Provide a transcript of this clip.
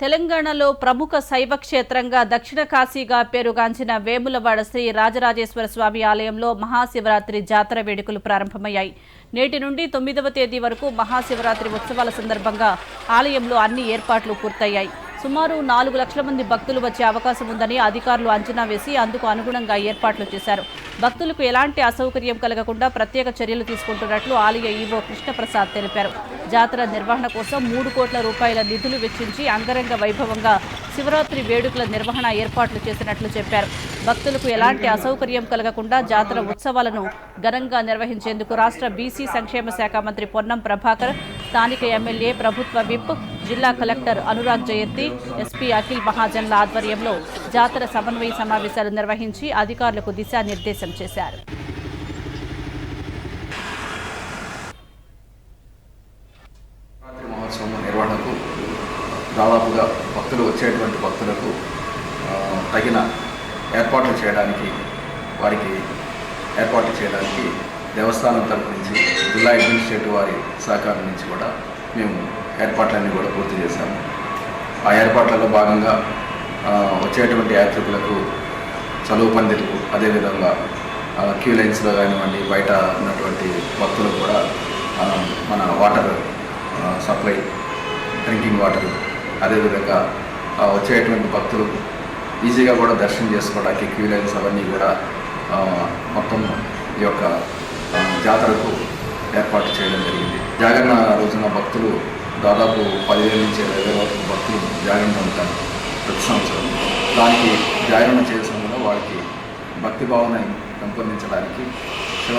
తెలంగాణలో ప్రముఖ శైవ క్షేత్రంగా దక్షిణ కాశీగా పేరుగాంచిన వేములవాడ శ్రీ రాజరాజేశ్వర స్వామి ఆలయంలో మహాశివరాత్రి జాతర వేడుకలు ప్రారంభమయ్యాయి. నేటి నుండి తొమ్మిదవ తేదీ వరకు మహాశివరాత్రి ఉత్సవాల సందర్భంగా ఆలయంలో అన్ని ఏర్పాట్లు పూర్తయ్యాయి. సుమారు నాలుగు లక్షల మంది భక్తులు వచ్చే అవకాశం ఉందని అధికారులు అంచనా వేసి అందుకు అనుగుణంగా ఏర్పాట్లు చేశారు. భక్తులకు ఎలాంటి అసౌకర్యం కలగకుండా ప్రత్యేక చర్యలు తీసుకుంటున్నట్లు ఆలయ ఈవో కృష్ణప్రసాద్ తెలిపారు. జాతర నిర్వహణ కోసం మూడు కోట్ల రూపాయల నిధులు వెచ్చించి అంగరంగ వైభవంగా శివరాత్రి వేడుకల నిర్వహణ ఏర్పాట్లు చేసినట్లు చెప్పారు. భక్తులకు ఎలాంటి అసౌకర్యం కలగకుండా జాతర ఉత్సవాలను ఘనంగా నిర్వహించేందుకు రాష్ట్ర బీసీ సంక్షేమ శాఖ మంత్రి పొన్నం ప్రభాకర్ స్థానిక ఎమ్మెల్యే ప్రభుత్వ విప్ జిల్లా కలెక్టర్ అనురాగ్ జయంతి ఎస్పీ అఖిల్ మహాజన్ల ఆధ్వర్యంలో జాతర సమన్వయ సమావేశాలు నిర్వహించి అధికారులకు దిశానిర్దేశం చేశారు. నిర్వహణకు దాదాపుగా భక్తులు వచ్చేటువంటి భక్తులకు తగిన ఏర్పాట్లు చేయడానికి వారికి ఏర్పాట్లు చేయడానికి దేవస్థానం తరపు నుంచి జిల్లా అడ్మినిస్ట్రేటివ్ వారి సహకారం నుంచి కూడా మేము ఏర్పాట్లన్నీ కూడా పూర్తి చేశాము. ఆ ఏర్పాట్లలో భాగంగా వచ్చేటువంటి యాత్రికులకు చదువు పందిలకు అదేవిధంగా క్యూ లైన్స్లో కానివ్వండి బయట ఉన్నటువంటి భక్తులు కూడా మన వాటర్ సప్లై డ్రింకింగ్ వాటర్ అదేవిధంగా వచ్చేటువంటి భక్తులు ఈజీగా కూడా దర్శనం చేసుకోవడానికి క్యూ లైన్స్ అవన్నీ కూడా మొత్తం ఈ యొక్క జాతరకు ఏర్పాటు చేయడం జరిగింది. జాగరణ రోజున భక్తులు దాదాపు పదివేల నుంచి ఇరవై వేల వరకు భక్తులు జాగరణ ఉంటారు ప్రతి సంవత్సరం. దానికి జాగరణ చేసే సమయంలో వారికి భక్తి భావన పెంపొందించడానికి శివ